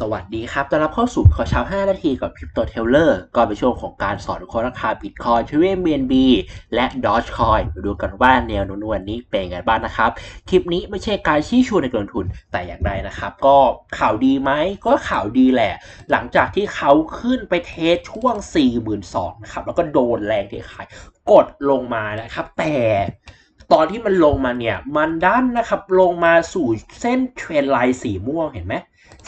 สวัสดีครับ ต้อนรับเข้าสู่ขอเช้า 5 นาทีกับคริปโตเทเลอร์ก็เป็นช่วงของการสอนคราะห์ราคาบิตคอยน์ทวีเบียนบีและดอ g คอยมาดูกันว่าแนวโน้มวันนี้เป็นไงบ้างนะครับ คลิปนี้ไม่ใช่การชี้ชวนในการลงทุนแต่อย่างใดนะครับ ก็ข่าวดีไหมก็ข่าวดีแหละ หลังจากที่เขาขึ้นไปเทสช่วง 42,000นะครับ แล้วก็โดนแรงเทขายกดลงมานะครับ แต่ ตอนที่มันลงมาเนี่ย มันดันนะครับลงมาสู่เส้นเทรนไลน์สีม่วงเห็นไหม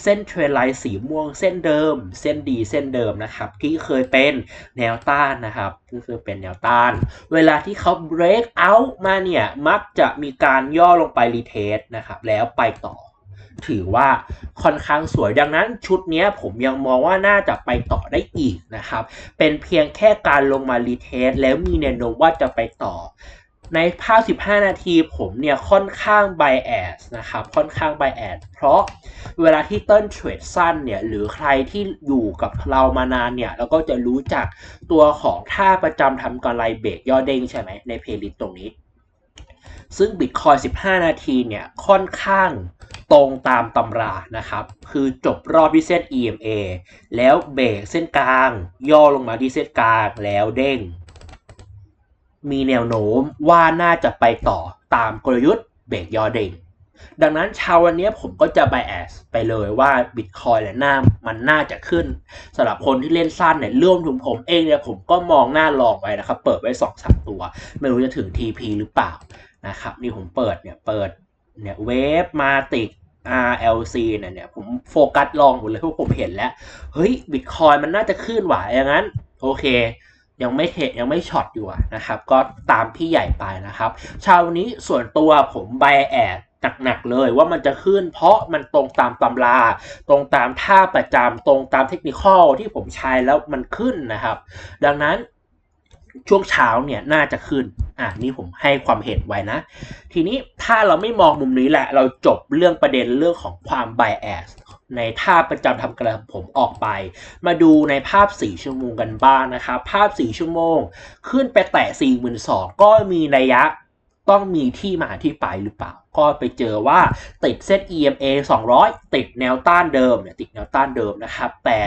เส้นเทรนไลน์สีม่วงเส้นเดิม เส้นดีเส้นเดิมนะครับ ที่เคยเป็นแนวต้านนะครับที่เคยเป็นแนวต้าน เวลาที่เขา break out มาเนี่ย มักจะมีการย่อลงไปรีเทสนะครับ แล้วไปต่อ ถือว่าค่อนข้างสวยดังนั้นชุดนี้ผมยังมองว่าน่าจะไปต่อได้อีกนะครับ เป็นเพียงแค่การลงมารีเทสแล้วมีแนวโน้มว่าจะไปต่อ ในภาพ 15 นาทีผมเนี่ยค่อนข้าง bias นะครับ ค่อนข้าง bias เพราะเวลาที่เต้นเทรดสั้นเนี่ยหรือใครที่อยู่กับเรามานานเนี่ยเราก็จะรู้จักตัวของท่าประจำทำกำไรเบรกย่อเด้งใช่ไหมในเพลย์ลิสต์ตรงนี้ ซึ่ง Bitcoin 15 นาทีเนี่ยค่อนข้างตรงตามตำรานะครับ คือจบรอบที่เส้น EMA แล้วเบรกเส้นกลาง ย่อลงมาที่เส้นกลางแล้วเด้ง มีแนวโน้มว่าน่าจะไปต่อตามกลยุทธ์เบรกยอเด้งดังนั้นเช้าวันนี้ผมก็จะ bias ไปเลยว่า Bitcoin และหน้ามันน่าจะขึ้นสำหรับคนที่เล่นสั้นเนี่ยร่วมถึงผมเองเนี่ยผมก็มองหน้าลองไว้นะครับ เปิดไว้2อสตัว ไม่รู้จะถึง TP หรือเปล่านะครับ นี่ผมเปิดเนี่ยเปิดเนี่ยเวฟมาติก RLC เนี่ยเนี่ยผมโฟกัสลองหมดเลยเพราะผมเห็นแล้ว เฮ้ย Bitcoin มันน่าจะขึ้นหว่าอย่างนั้น โอเค ยังไม่เทยังไม่ช็อตอยู่นะครับ ก็ตามพี่ใหญ่ไปนะครับเช้านี้ส่วนตัวผมไบแอดหนักๆเลยว่ามันจะขึ้นเพราะมันตรงตามตำรา ตรงตามท่าประจำตรงตามเทคนิคอลที่ผมใช้แล้วมันขึ้นนะครับ ดังนั้นช่วงเช้าเนี่ยน่าจะขึ้น อะนี่ผมให้ความเห็นไว้นะ ทีนี้ถ้าเราไม่มองมุมนี้แหละ เราจบเรื่องประเด็นเรื่องของความ bias ในท่าประจำทำกระผมออกไป มาดูในภาพ 4 ชั่วโมงกันบ้างนะครับ ภาพ 4 ชั่วโมง ขึ้นไปแตะ4 2 0 0ก็มีนัยยะต้องมีที่มาที่ไปหรือเปล่า ก็ไปเจอว่าติดเส้น EMA 200 ติดแนวต้านเดิมเนี่ยติดแนวต้านเดิมนะครับ แต่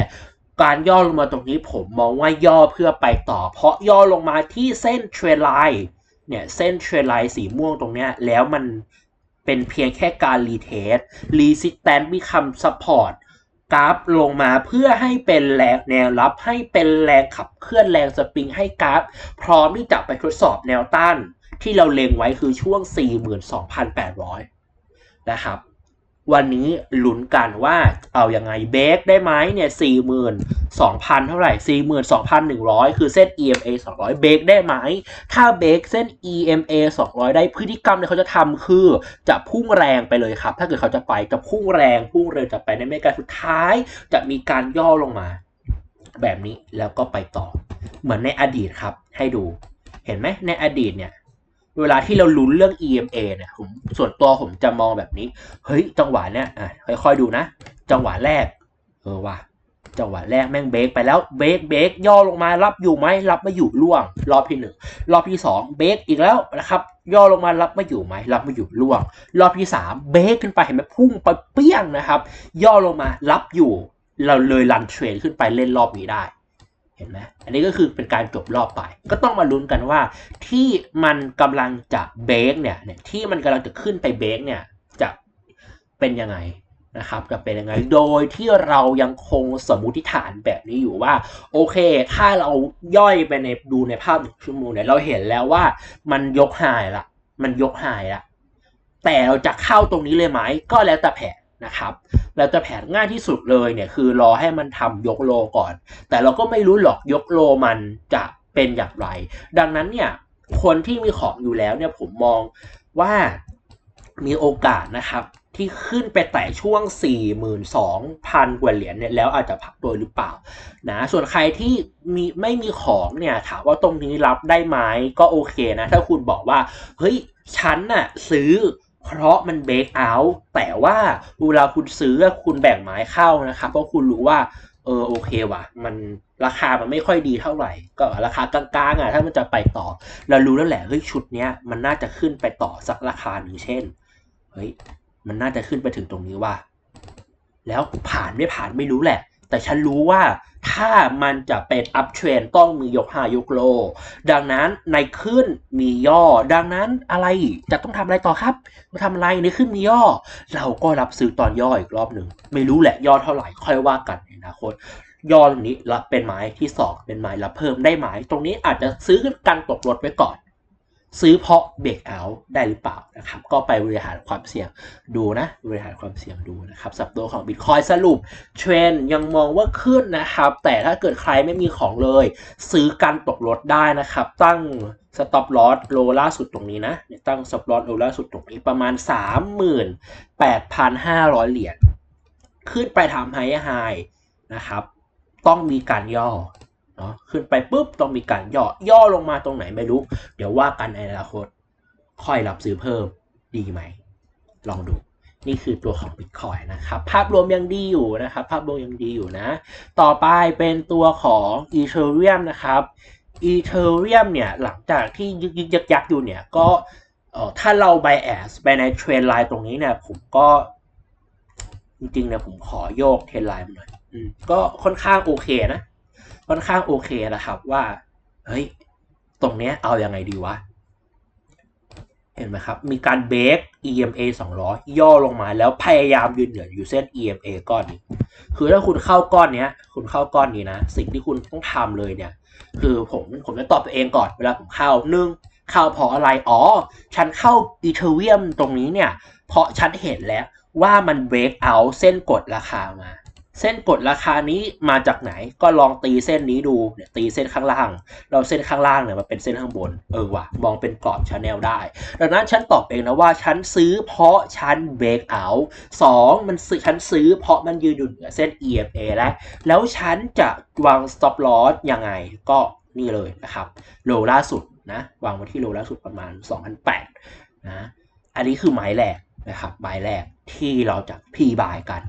การย่อลงมาตรงนี้ผมมองว่าย่อเพื่อไปต่อ เพราะย่อลงมาที่เส้นเทรนไลน์เนี่ยเส้นเทรนไลน์สีม่วงตรงเนี้ยแล้วมัน เป็นเพียงแค่การรีเทสรีสิสแตนต์มีคำซัพพอร์ตกราฟลงมาเพื่อให้เป็นแรงแนวรับให้เป็นแรงขับเคลื่อนแรงสปริงให้กราฟ พร้อมที่จะไปทดสอบแนวต้านที่เราเล็งไว้คือช่วง 42,800 นะครับ วันนี้ลุ้นกันว่าเอาอยัางไงเบรกได้ไหมเนี่ย42,000เท่าไหร่42,100คือเส้น EMA 200เบรกได้ไหม ถ้าเบรกเส้น EMA 200ได้พฤติกรรมที่เขาจะทำคือ จะพุ่งแรงไปเลยครับ ถ้าเกิดเขาจะไปจะพุ่งแรงพุ่งเร็วจะไปในเมกาสุดท้าย จะมีการย่อลงมา แบบนี้แล้วก็ไปต่อ เหมือนในอดีตครับ ให้ดู เห็นไหมในอดีตเนี่ย เวลาที่เราลุ้นเรื่อง EMA เนี่ยผมส่วนตัวผมจะมองแบบนี้ เฮ้ย จังหวะเนี่ยอะค่อยๆดูนะ จังหวะแรก เออว่ะจังหวะแรกแม่งเบรกไปแล้วเบรกเบรกย่อลงมารับอยู่ไหมรับไม่อยู่ล่วง รอบที่หนึ่งรอบที่สองเบรกอีกแล้วนะครับ ย่อลงมารับไม่อยู่ไหมรับไม่อยู่ล่วง รอบที่สามเบรกขึ้นไปเห็นไหมพุ่งไปเปี้ยงนะครับ ย่อลงมารับอยู่ เราเลยรันเทรนขึ้นไปเล่นรอบนี้ได้ เห็นไหมอันนี้ก็คือเป็นการจบรอบไป ก็ต้องมาลุ้นกันว่า ที่มันกำลังจะเบรกเนี่ยที่มันกำลังจะขึ้นไปเบรกเนี่ยจะเป็นยังไงนะครับจะเป็นยังไง โดยที่เรายังคงสมมุติฐานแบบนี้อยู่ว่า โอเค ถ้าเราย่อยไปในดูในภาพหนึ่งชั่วโมงเนี่ยเราเห็นแล้วว่ามันยกหายละ มันยกหายละ แต่เราจะเข้าตรงนี้เลยไหม ก็แล้วแต่แผน นะครับแล้วแต่แผนง่ายที่สุดเลยเนี่ยคือรอให้มันทำยกโลก่อน แต่เราก็ไม่รู้หรอกยกโลมันจะเป็นอย่างไร ดังนั้นเนี่ยคนที่มีของอยู่แล้วเนี่ยผมมองว่ามีโอกาสนะครับที่ขึ้นไปแต่ช่วง 42,000 กว่าเหรียญเนี่ยแล้วอาจจะพักตัวหรือเปล่านะส่วนใครที่มีไม่มีของเนี่ยถามว่าตรงนี้รับได้ไหมก็โอเคนะ ถ้าคุณบอกว่า เฮ้ย ฉันน่ะซื้อ เพราะมันเบรกเอาท์แต่ว่าเวลาคุณซื้อคุณแบ่งไม้เข้านะครับ เพราะคุณรู้ว่า เออโอเคว่ะ มันราคามันไม่ค่อยดีเท่าไหร่ ก็ราคากลางๆอะถ้ามันจะไปต่อ เรารู้แล้วแหละเฮ้ยชุดเนี้ยมันน่าจะขึ้นไปต่อสักราคาหนึ่งเช่นเฮ้ยมันน่าจะขึ้นไปถึงตรงนี้ว่า แล้วผ่านไม่ผ่านไม่รู้แหละ แต่ฉันรู้ว่าถ้ามันจะเป็นอัพเทรนต้องมียกหายกโล ดังนั้นในขึ้นมีย่อ ดังนั้นอะไรจะต้องทำอะไรต่อครับมาทำอะไรในขึ้นมีย่อ เราก็รับซื้อตอนย่ออีกรอบหนึ่ง ไม่รู้แหละย่อเท่าไหร่ค่อยว่ากันในอนาคตย่อตรงนี้รับเป็นไม้ที่สองเป็นไม้รับเพิ่มได้ไหมตรงนี้อาจจะซื้อกันตกรถไว้ก่อน ซื้อเพราะเบรกเอาได้หรือเปล่านะครับ ก็ไปบริหารความเสี่ยงดูนะ บริหารความเสี่ยงดูนะครับสับตัวของ Bitcoin สรุปเทรนยังมองว่าขึ้นนะครับ แต่ถ้าเกิดใครไม่มีของเลย ซื้อกันตกรถได้นะครับ ตั้ง stop loss โลล่าสุดตรงนี้นะตั้ง stop loss โลล่าสุดตรงนี้ประมาณ 38,500 เหรียญขึ้นไปทำไฮไฮนะครับ ต้องมีการย่อ เนาะขึ้นไปปุ๊บต้องมีการย่อย่อลงมาตรงไหนไม่รู้ เดี๋ยวว่ากันในอนาคตค่อยรับซื้อเพิ่มดีไหม ลองดูนี่คือตัวของ Bitcoin นะครับ ภาพรวมยังดีอยู่นะครับ ภาพรวมยังดีอยู่นะ ต่อไปเป็นตัวของ Ethereum นะครับ Ethereum เนี่ย หลังจากที่ยึกยักยักอยู่เนี่ย ก็ถ้าเรา bias ไปในเทรนไลน์ตรงนี้เนี่ย ผมก็ จริงๆเนี่ยผมขอโยกเทรนไลน์หน่อยก็ค่อนข้างโอเคนะ ค่อนข้างโอเคนะครับว่าเฮ้ยตรงเนี้ยเอาอยัางไงดีวะ เห็นไหมครับ มีการเบรก EMA 200 ย่อลงมาแล้วพยายามยืนเหนืออยู่เส้น EMA ก้อนนี้ คือถ้าคุณเข้าก้อนเนี้ย คุณเข้าก้อนนี้นะ สิ่งที่คุณต้องทำเลยเนี่ย คือผมผมจะตอบตัวเองก่อนเวลาผมเข้าหนึ่งเข้าเพราะอะไร อ๋อ ฉันเข้า Ethereum ตรงนี้เนี่ย เพราะฉันเห็นแล้วว่ามัน break out เส้นกดราคามา เส้นกดราคานี้มาจากไหนก็ลองตีเส้นนี้ดูเนี่ยตีเส้นข้างล่าง เราเส้นข้างล่างเนี่ยมันเป็นเส้นข้างบนเออว่ะมองเป็นกรอบชาแนลได้ ดังนั้นฉันตอบเองนะว่าฉันซื้อเพราะฉัน break out สองมันซื้อฉันซื้อเพราะมันยืนอยู่เหนือเส้น EMA แล้วแล้วฉันจะวาง stop loss ยังไงก็นี่เลยนะครับโลล่าสุดนะวางไว้ที่โลล่าสุดประมาณ 2,008นะอันนี้คือไม้แรกนะครับไม้แรกที่เราจะพีบายกัน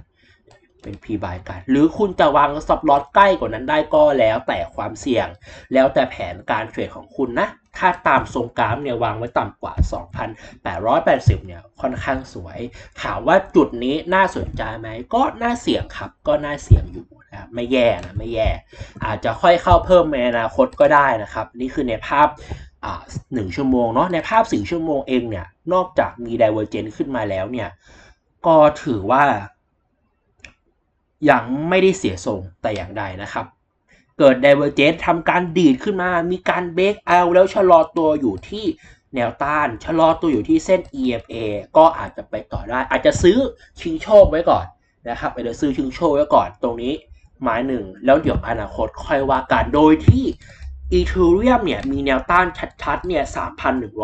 เป็นพีบายกัน หรือคุณจะวาง stop loss ใกล้กว่านั้นได้ก็แล้วแต่ความเสี่ยง แล้วแต่แผนการเทรดของคุณนะ ถ้าตามทรงกราฟเนี่ยวางไว้ต่ำกว่า 2,880 เนี่ยค่อนข้างสวย ถามว่าจุดนี้น่าสนใจไหม ก็น่าเสี่ยงครับ ก็น่าเสี่ยงอยู่นะครับไม่แย่นะไม่แย่ อาจจะค่อยเข้าเพิ่มในอนาคตก็ได้นะครับ นี่คือในภาพหนึ่งชั่วโมงเนาะในภาพสี่ชั่วโมงเองเนี่ยนอกจากมี divergence ขึ้นมาแล้วเนี่ยก็ถือว่า ยังไม่ได้เสียทรงแต่อย่างใดนะครับ เกิด divergence ทำการดีดขึ้นมา มีการ break out แล้วชะลอตัวอยู่ที่แนวต้านชะลอตัวอยู่ที่เส้น EMA ก็อาจจะไปต่อได้ อาจจะซื้อชิงโชคไว้ก่อนนะครับอาจจะซื้อชิงโชคไว้ก่อนตรงนี้ไม้หนึ่งแล้วเดี๋ยวอนาคตค่อยว่ากันโดยที่ Ethereum เนี่ยมีแนวต้านชัดๆเนี่ย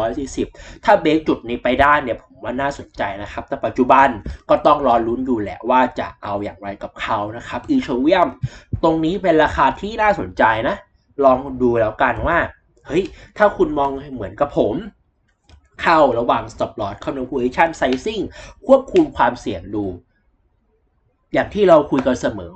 3,140 ถ้าเบรกจุดนี้ไปได้เนี่ยผม ว่าน่าสนใจนะครับ แต่ปัจจุบันก็ต้องรอลุ้นอยู่แหละว่าจะเอาอย่างไรกับเขานะครับ Ethereum ตรงนี้เป็นราคาที่น่าสนใจนะ ลองดูแล้วกันว่า เฮ้ย ถ้าคุณมองเหมือนกับผม เข้าระหว่าง stop loss configuration sizing ควบคุมความเสี่ยงดู อย่างที่เราคุยกันเสมอ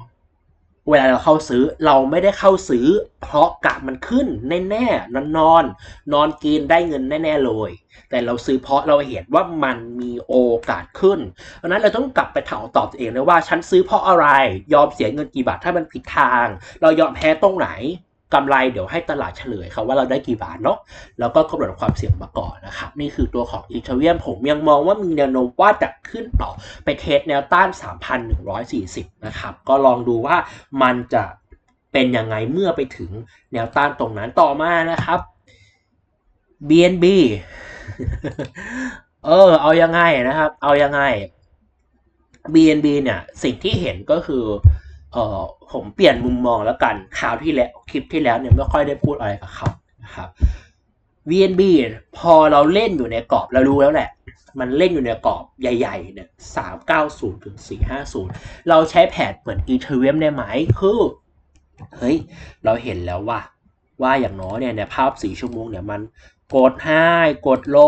เวลาเราเข้าซื้อเราไม่ได้เข้าซื้อ เพราะกะมันขึ้นแน่ๆนอนนอนนอนกินได้เงินแน่ๆเลย แต่เราซื้อเพราะเราเห็นว่ามันมีโอกาสขึ้นเพราะนั้นเราต้องกลับไปถามตอบตัวเองเลยว่าฉันซื้อเพราะอะไร ยอมเสียเงินกี่บาทถ้ามันผิดทาง เรายอมแพ้ตรงไหน กำไรเดี๋ยวให้ตลาดเฉลยครับว่าเราได้กี่บาทเนาะแล้วก็กำหนดความเสี่ยงมาก่อนนะครับ นี่คือตัวของอีเทเรียมผมยังมองว่ามีแนวโน้มว่าจะขึ้นต่อไปเทสแนวต้าน 3,140 นะครับ ก็ลองดูว่ามันจะเป็นยังไงเมื่อไปถึงแนวต้านตรงนั้นต่อมานะครับ BNB เออ เอายังไงนะครับ เอายังไง BNB เนี่ย สิ่งที่เห็นก็คือ เออผมเปลี่ยนมุมมองแล้วกันคราวที่แล้วคลิปที่แล้วเนี่ยไม่ค่อยได้พูดอะไรกับเขานะครับ VNB พอเราเล่นอยู่ในกรอบเรารู้แล้วแหละ มันเล่นอยู่ในกรอบใหญ่ๆเนี่ยสามเก้าศูนย์ถึงสี่ห้าศูนย์เราใช้แผนเหมือน Ethereum ได้ไหมคือเฮ้ย เราเห็นแล้วว่า ว่าอย่างน้อยเนี่ยในภาพสี่ชั่วโมงเนี่ยมันกดไฮกดโล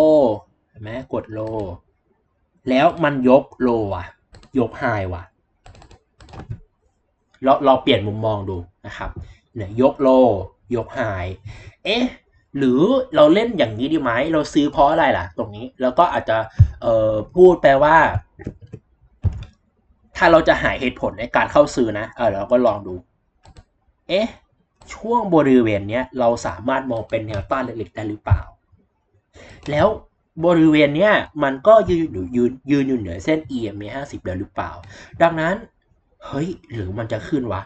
เห็นไหมกดโล แล้วมันยกโลว่ะ ยกไฮว่ะ เราเราเปลี่ยนมุมมองดูนะครับเนี่ยยกโล ยกไฮเอ๊ะหรือเราเล่นอย่างนี้ดีไหมเราซื้อเพราะอะไรล่ะ ตรงนี้แล้วก็อาจจะเอ่อพูดแปลว่า ถ้าเราจะหาเหตุผลในการเข้าซื้อนะเออเราก็ลองดู เอ๊ะช่วงบริเวณเนี้ยเราสามารถมองเป็นแนวต้านเล็กๆได้หรือเปล่า แล้วบริเวณเนี้ยมันก็ยืนอยู่ยืนยืนอยู่เหนือเส้น EMA 50แล้วหรือเปล่า ดังนั้น เฮ้ย หรือมันจะขึ้นวะ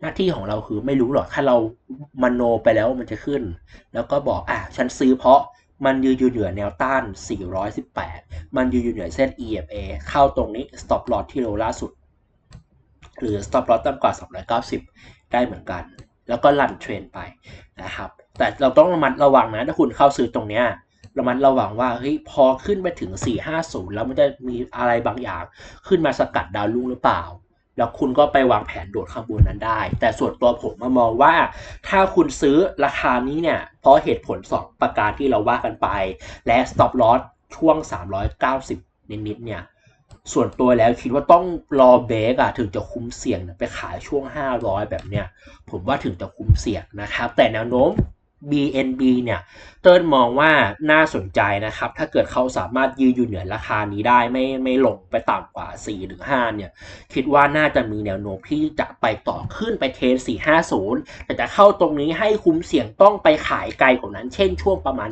หน้าที่ของเราคือไม่รู้หรอกถ้าเรามโนไปแล้วมันจะขึ้น แล้วก็บอกอะฉันซื้อเพราะมันยืนอยู่เหนือแนวต้าน 418 มันยืนอยู่เหนือเส้น EMA เข้าตรงนี้ stop loss ที่โลล่าสุด หรือ stop loss ต่ำกว่า 290 ได้เหมือนกัน แล้วก็ลันเทรนไปนะครับ แต่เราต้องระมัดระวังนะ ถ้าคุณเข้าซื้อตรงเนี้ย ระมัดระวังว่าเฮ้ยพอขึ้นไปถึง 450 แล้วมันจะมีอะไรบางอย่าง ขึ้นมาสกัดดาวรุ่งหรือเปล่า แล้วคุณก็ไปวางแผนโดดข้างบนนั้นได้ แต่ส่วนตัวผมมามองว่า ถ้าคุณซื้อราคานี้เนี่ย เพราะเหตุผล 2 ประการที่เราว่ากันไป และ stop loss ช่วง 390 นิดๆเนี่ยส่วนตัวแล้วคิดว่าต้องรอเบรกอะถึงจะคุ้มเสี่ยงไปขายช่วง 500 แบบเนี้ยผมว่าถึงจะคุ้มเสี่ยงนะครับ แต่แนวโน้ม BNB เนี่ยเติ้ลมองว่าน่าสนใจนะครับ ถ้าเกิดเขาสามารถยืนอยู่เหนือราคานี้ได้ไม่ไม่ลงไปต่ำกว่า 4 หรือ 5 เนี่ย คิดว่าน่าจะมีแนวโน้มที่จะไปต่อขึ้นไปเทรน450 แต่จะเข้าตรงนี้ให้คุ้มเสี่ยงต้องไปขายไกลกว่านั้น เช่นช่วงประมาณ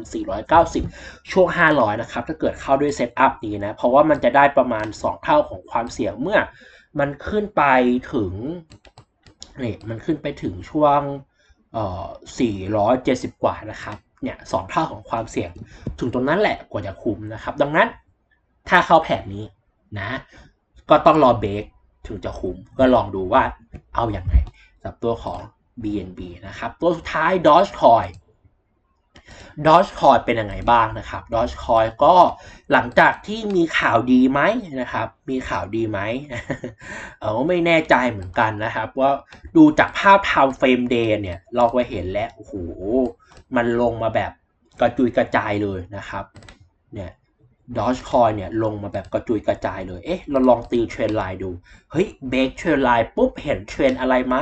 490 ช่วง 500 นะครับ ถ้าเกิดเข้าด้วยเซตอัพนี้นะ เพราะว่ามันจะได้ประมาณ 2 เท่าของความเสี่ยงเมื่อ มันขึ้นไปถึงนี่มันขึ้นไปถึงช่วง 470 กว่านะครับเนี่ยสองเท่าของความเสี่ยงถึงตรงนั้นแหละกว่าจะคุมนะครับ ดังนั้นถ้าเข้าแผนนี้นะ ก็ต้องรอเบรกถึงจะคุมก็ลองดูว่าเอาอย่างไงกับตัวของ BNB นะครับ ตัวสุดท้าย Dogecoin Dogecoin เป็นยังไงบ้างนะครับ Dogecoin ก็หลังจากที่มีข่าวดีไหมนะครับ มีข่าวดีไหมเออไม่แน่ใจเหมือนกันนะครับ ว่าดูจากภาพ time frame day เนี่ย เราก็เห็นแล้วโอ้โหมันลงมาแบบกระจุยกระจายเลยนะครับเนี่ยดอ g คอยเนี่ยลงมาแบบกระจุยกระจายเลย เอ๊ะ เราลองตีเทรนไลน์ดู เฮ้ย เบรกเทรนไลน์ปุ๊บเห็นเทรนอะไรไหม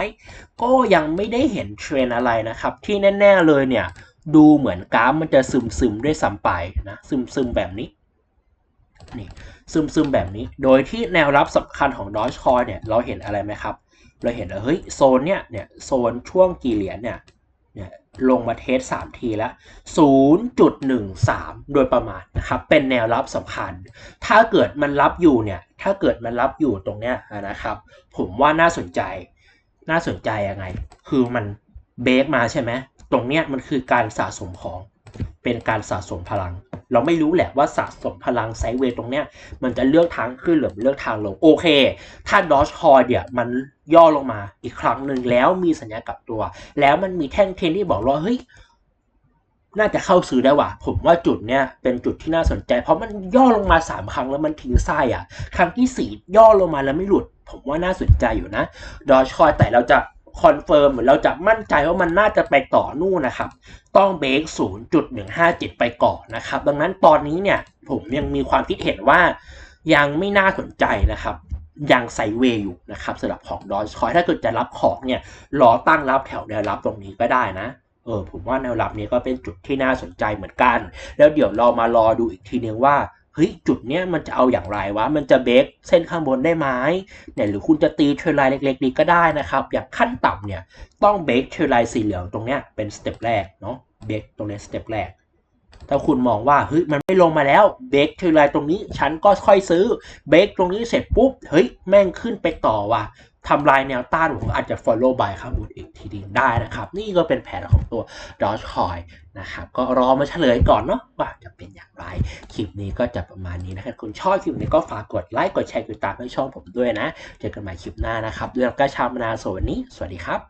ก็ยังไม่ได้เห็นเทรนอะไรนะครับ ที่แน่ ๆ เลยเนี่ย ดูเหมือนกราฟมันจะซึมซึมด้วยซ้ำไปนะซึมซึมแบบนี้นี่ซึมซึมแบบนี้ โดยที่แนวรับสำคัญของ Dogecoin เนี่ยเราเห็นอะไรไหมครับ เราเห็นว่าเฮ้ยโซนเนี่ยเนี่ยโซนช่วงกี่เหรียญเนี่ยเนี่ยลงมาเทส 3 ทีแล้ว 0.13 โดยประมาณนะครับ เป็นแนวรับสำคัญ ถ้าเกิดมันรับอยู่เนี่ย ถ้าเกิดมันรับอยู่ตรงเนี้ยนะครับ ผมว่าน่าสนใจ น่าสนใจยังไง คือมันเบรกมาใช่ไหม ตรงเนี้ยมันคือการสะสมของ เป็นการสะสมพลัง เราไม่รู้แหละว่าสะสมพลังไซเวตรงเนี้ยมันจะเลือกทางขึ้นหรือเลือกทางลงโอเค ถ้าดอ g คอยเนี่ยมันย่อลงมาอีกครั้งหนึ่งแล้วมีสัญญากับตัว แล้วมันมีแท่งเทนที่บอกว่าเฮ้ยน่าจะเข้าซื้อได้ว่ะ ผมว่าจุดเนี้ยเป็นจุดที่น่าสนใจ เพราะมันย่อลงมาสามครั้งแล้วมันทิ้งไส้อะ ครั้งที่สี่ย่อลงมาแล้วไม่หลุด ผมว่าน่าสนใจอยู่นะ ดอ g คอยแต่เราจะ คอนเฟิร์มหรือเราจะมั่นใจว่ามันน่าจะไปต่อนู่นนะครับ ต้องเบรก0.157 ไปก่อนนะครับ ดังนั้นตอนนี้เนี่ยผมยังมีความคิดเห็นว่ายังไม่น่าสนใจนะครับ ยังไซเวย์อยู่นะครับสำหรับของดอ g คอยถ้าเกิดจะรับของเนี่ยรอตั้งรับแถวแนวรับตรงนี้ก็ได้นะเออผมว่าแนวรับนี้ก็เป็นจุดที่น่าสนใจเหมือนกัน แล้วเดี๋ยวเรามารอดูอีกทีนึงว่า เฮ้ยจุดเนี้ยมันจะเอาอย่างไรวะ มันจะเบรกเส้นข้างบนได้ไหมเนี่ยหรือคุณจะตีเทรนไลน์เล็กๆนี้ก็ได้นะครับ อย่างขั้นต่ำเนี่ยต้องเบรกเทรนไลน์สีเหลืองตรงเนี้ยเป็นสเต็ปแรกเนาะเบรกตรงนี้สเต็ปแรก ถ้าคุณมองว่าเฮ้ยมันไม่ลงมาแล้วเบรกเทรนไลน์ตรงนี้ ฉันก็ค่อยซื้อเบรกตรงนี้เสร็จปุ๊บเฮ้ยแม่งขึ้นไปต่อว่ะ ทำลายแนวต้านผมอาจจะ follow by ข้างบนอีกทีนึงได้นะครับ นี่ก็เป็นแผนของตัว Dogecoin นะครับ ก็รอมาเฉลยก่อนเนาะว่าจะเป็นอย่างไร คลิปนี้ก็จะประมาณนี้นะครับ คุณชอบคลิปนี้ก็ฝากกดไลค์ กดแชร์ กดติดตามให้ช่องผมด้วยนะ เจอกันใหม่คลิปหน้านะครับด้วยกระชามนาสวัสดีสวัสดีครับ